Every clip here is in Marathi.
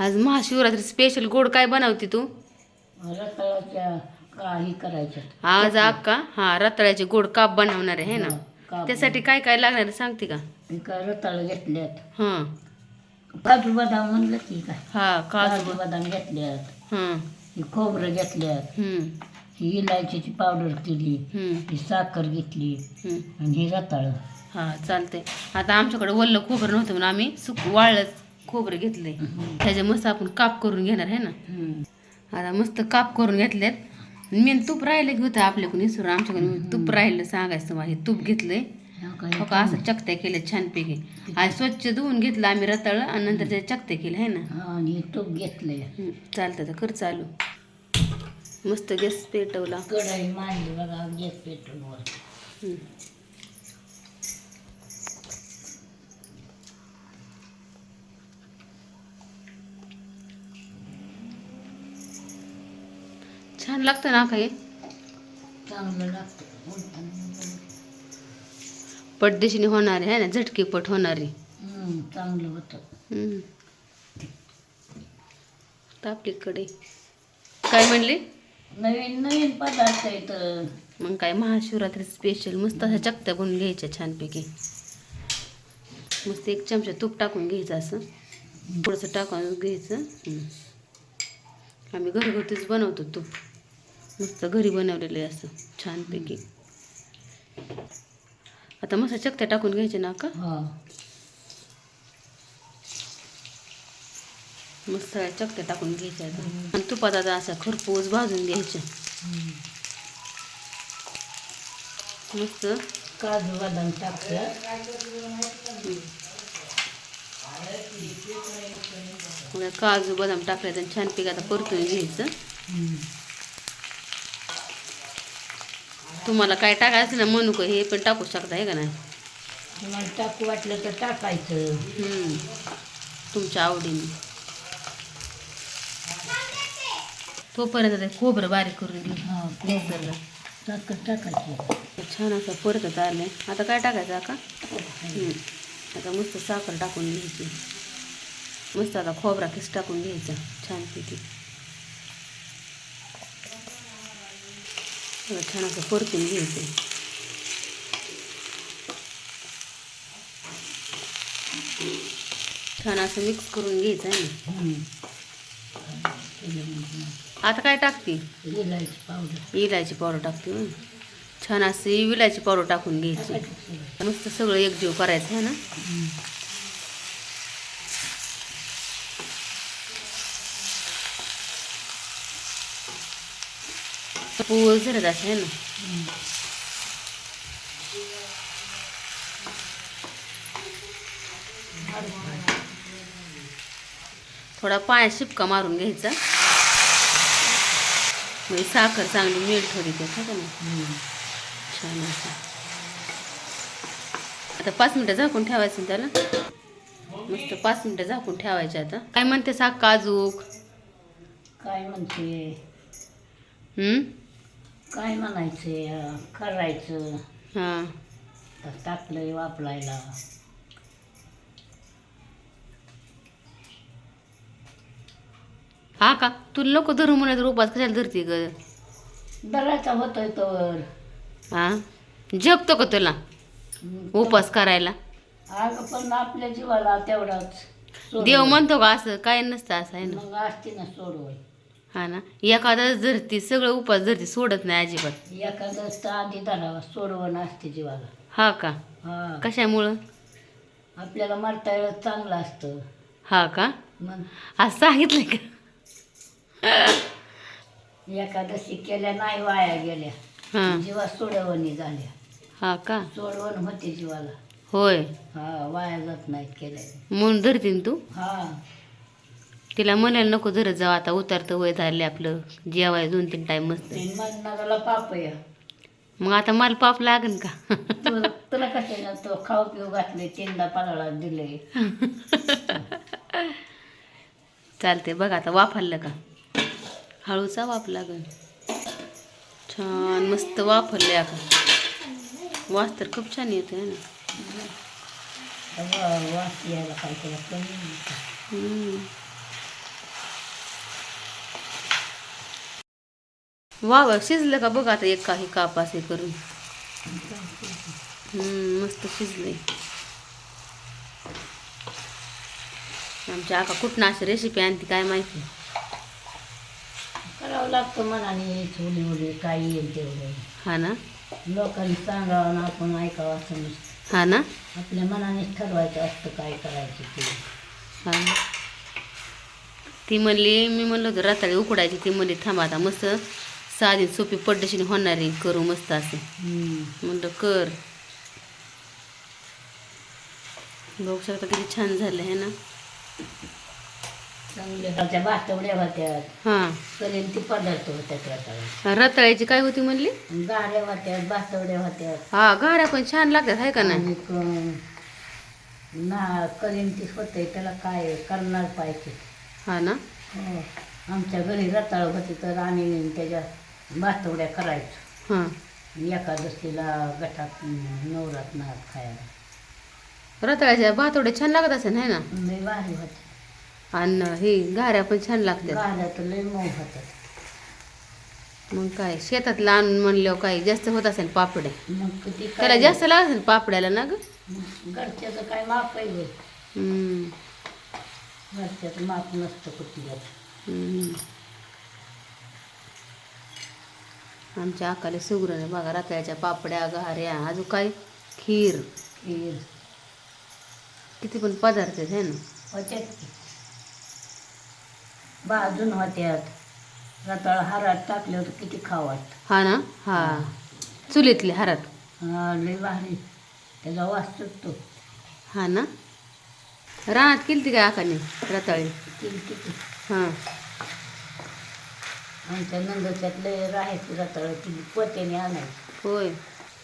आज महाशिवरात्री स्पेशल गोड काय बनवते तू? रताळाच्या काही करायच्या. आज अक्का? हा रताळ्याचे गोड काप बनवणार आहे ना? काप. त्यासाठी काय काय लागणार आहे सांगते का? मी काय रताळ घेतल्यात. हां. काजू बदाम म्हणलं की काय? हा काजू काजू बदाम. घेतल्यात. हां. ही खोबरं घेतल्यात. हम्म, ही इलायचीची पावडर केली. हम्म, ही साखर घेतली. आणि ही रताळ. हा चालतंय. आता आमच्याकडे वल्ल खोबरं नव्हतं म्हणून आम्ही सुक वाळलंच खोबरं घेतलंय. त्याच्या मस्त आपण काप करून घेणार आहे ना? आता मस्त काप करून घेतल्यात मेन तूप राहिलं की होतं आपल्याकडून विसरून आमच्याकडून तूप राहिलं सांगायचं तुम्हाला. हे तूप घेतलंय. हो का? असं चकत्या केल्या छानपैकी. आणि स्वच्छ धुवून घेतलं आम्ही रताळ आणि नंतर त्याच्या चकत्या केल्या आहे ना? आणि हे तूप घेतलंय. हं, चालतं तर कर चालू. मस्त गॅस पेटवला. कढाई मांडली बघा गॅस पेटून छान लागतं ना काही? चांगलं लागतं. उलटानं. पटदेशीने होणारी आहे ना? झटकीपट होणारी. चांगलं होतं. हं. तापली कडे काय म्हणली? नवीन नवीन पदार्थ आहेत मग काय महाशिवरात्री स्पेशल मस्त अशा चकत्या बनवून घ्यायच्या छानपैकी. मस्त एक चमचा तूप टाकून घ्यायचं असं. थोडंसं टाकून घ्यायचं. हं. आम्ही घरगुतीच बनवतो तूप. मस्त घरी बनवलेलं असं छानपैकी. आता मस्त चकत्या टाकून घ्यायच्या ना का? हा. मस्त चकत्या टाकून घ्यायच्या. आणि तुपात आता असा खरपूस भाजून घ्यायच्या मस्त. काजू बदाम टाकलं मग काजू बदाम टाकले तर छानपैकी आता परतून घ्यायचं. तुम्हाला काय टाकायचं ना मनुक हे पण टाकू शकता आहे का नाही? तुम्हाला टाकू वाटलं तर टाकायचं. हम्म. तुमच्या आवडीने. तोपर्यंत ते खोबरं बारीक करून घेऊ हा मिक्सरला साखर टाकायची. छान असं परतत आलंय आता काय टाकायचं का आता मस्त साखर टाकून घ्यायची. मस्त आता खोबरा किस टाकून घ्यायचा छानपैकी. छान असं परतून घ्यायचं छान असं मिक्स करून घ्यायचं आहे. आता काय टाकते इलायची पावडर इलायची पावडर टाकते. छान अशी विलायची पावडर टाकून घ्यायची मस्त सगळं एकजीव करायचं आहे ना पोळ झरत असं आहे ना थोडा पाण्यात शिपका मारून घ्यायचा. म्हणजे साखर चांगली मेल्ट होती है का नाही? छान आता पाच मिनटं झाकून ठेवायचं ना त्याला? मस्त पाच मिनटं झाकून ठेवायचे आता. काय म्हणते सा काजूक काय म्हणते? हम्म? काय म्हणायचे करायचं. हां. टाकलंय वापरायला. हा का? तुला लोक धरू म्हणत रूपात कशाला धरते ग? दराचा होतोय तर हा? जपतो का तुला? उपास करायला? अगं पण आपल्या जीवाला तेवढाच. देव म्हणतो का असं? काय नसतं असं आहे ना? मग असते ना सोडवय हा ना? एखादा धरती सगळं उपास धरती सोडत नाही अजिबात. एखादं तर आधी धरावा सोडवण असते जीवाला. हा का? हा. कशामुळं? आपल्याला मरता वेळेस चांगलं असतं. हा का? मग? आज सांगितलं का? एकादशी केल्या नाही वाया गेल्या. हां. जीवा सोडवणी झाल्या. हा का? सोडवण होते जीवाला. होय. हा वाया जात नाहीत केल्या. म्हणून धरते ना तू? हा. तिला म्हणायला नको धरत जाऊ आता उतरतं वय झाले आपलं. जेवाय दोन तीन टाइम मस्त पाप आहे. मग आता मला पाप लागन का? तुला कशाला तो खाऊ पिऊ घातले तीनदा पालाला दिले चालते बघ आता वाफरलं का? हळूचा वाफ लागन. छान मस्त वाफरले आता. वास तर खूप छान येतो आहे ना वास यायला काय केलं कमी हम्म. वा वा शिजलं का बघ आता एक काही काप असे करून. मस्त शिजले आमच्या आका कुठनं अशी रेसिपी आणती काय माहिती? करावं लागतं मनाने छोली उडी काय येईल तेवढं. हा ना? लोकांनी सांगावं ना आपण ऐकावं असं नसतं. हा ना? आपल्या मनानेच ठरवायचं असतं काय करायचं ते. हा ती म्हणली मी म्हणलं होतं रताळी उकडायची ती म्हणली थांबा आता मस्त साधी सोपी पड्डशीने होणारी करू मस्त असे. म्हणलं कर. बघू शकता किती छान झालं आहे ना. होत्या. हां. ती पदार्थ होत्या रताळ्याची काय होती म्हणली? गाड्या होत्या होत्या. हा घाऱ्या पण छान लागतात आहे का नाही? ना करेल ती होते त्याला काय करणार पाहिजे? हा ना. हो. आमच्या घरी रताळ होते तर आम्ही त्याच्या बास्तवड्या करायचो. हां. एकादशीला गटात नवरात नाग खायला. रताळ्याच्या भातोड्या छान लागत असेल है ना? लय भारी होते आणि हे घाऱ्या पण छान लागतात. गाड्या तर लय मऊ होतात मग काय शेतातलं आणून म्हणल्यावर काय जास्त होत असेल पापड्या मग किती त्याला काय जास्त लागत असेल पापड्याला ना ग? घरच्याचं काय माप आहे होय. हम्म, घरच्याचं माप नसतं कुठल्याच. हम्म. आमच्या आकाले सुगरण बघा रताळ्याच्या पापड्या घाऱ्या अजून काय? खीर. खीर. किती पण पदार्थ आहेत है ना? होत्यात की. भाजून होत्यात. रताळ हारात टाकले होते किती खावात. हा ना? हा. चुलीतले हारात हा लय भारी. त्याचा वास सुटतो. हा ना? रानात केली काय आकाने रताळी? किती किती हां. आमच्या नंदच्यात लय राहायची रताळ ती पोत्याने आणायची. होय.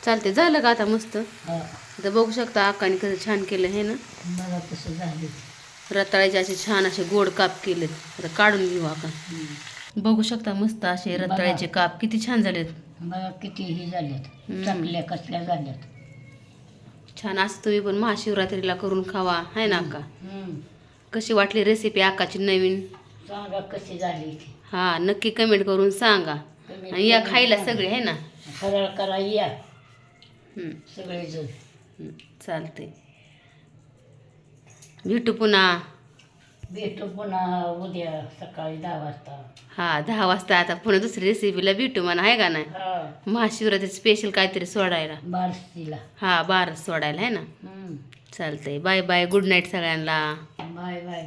चालते झालं का आता मस्त? हा. आता बघू शकता आकाने कसं छान केलं हे ना? मला तसं झालं. रताळ्याचे असे छान असे गोड काप केलेत आता काढून घेऊ आपण. बघू शकता मस्त असे रताळ्याचे काप. किती छान झालेत. किती हे झाल्यात हम्म. चांगल्या कसल्या झाल्यात. छान असं तुम्ही पण महाशिवरात्रीला करून खावा. आहे ना अक्का हम्म. कशी वाटली रेसिपी अक्काची नवीन? सांगा कशी झाली ती. हा नक्की कमेंट करून सांगा. Comment आणि या करून खायला सांगा. सगळे आहे ना? फराळ करा या. हम्म, सगळेजण हम्म, चालते भेटू पुन्हा. भेटू पुन्हा उद्या सकाळी दहा वाजता. हा दहा वाजता आता पुन्हा दुसरी रेसिपीला भेटू म्हणा आहे का नाही? हा. महाशिवरात्री स्पेशल काहीतरी सोडायला. बारसीला हा बारस सोडायला आहे ना? हम्म. चालतंय. बाय बाय गुड नाईट सगळ्यांना. Bye bye.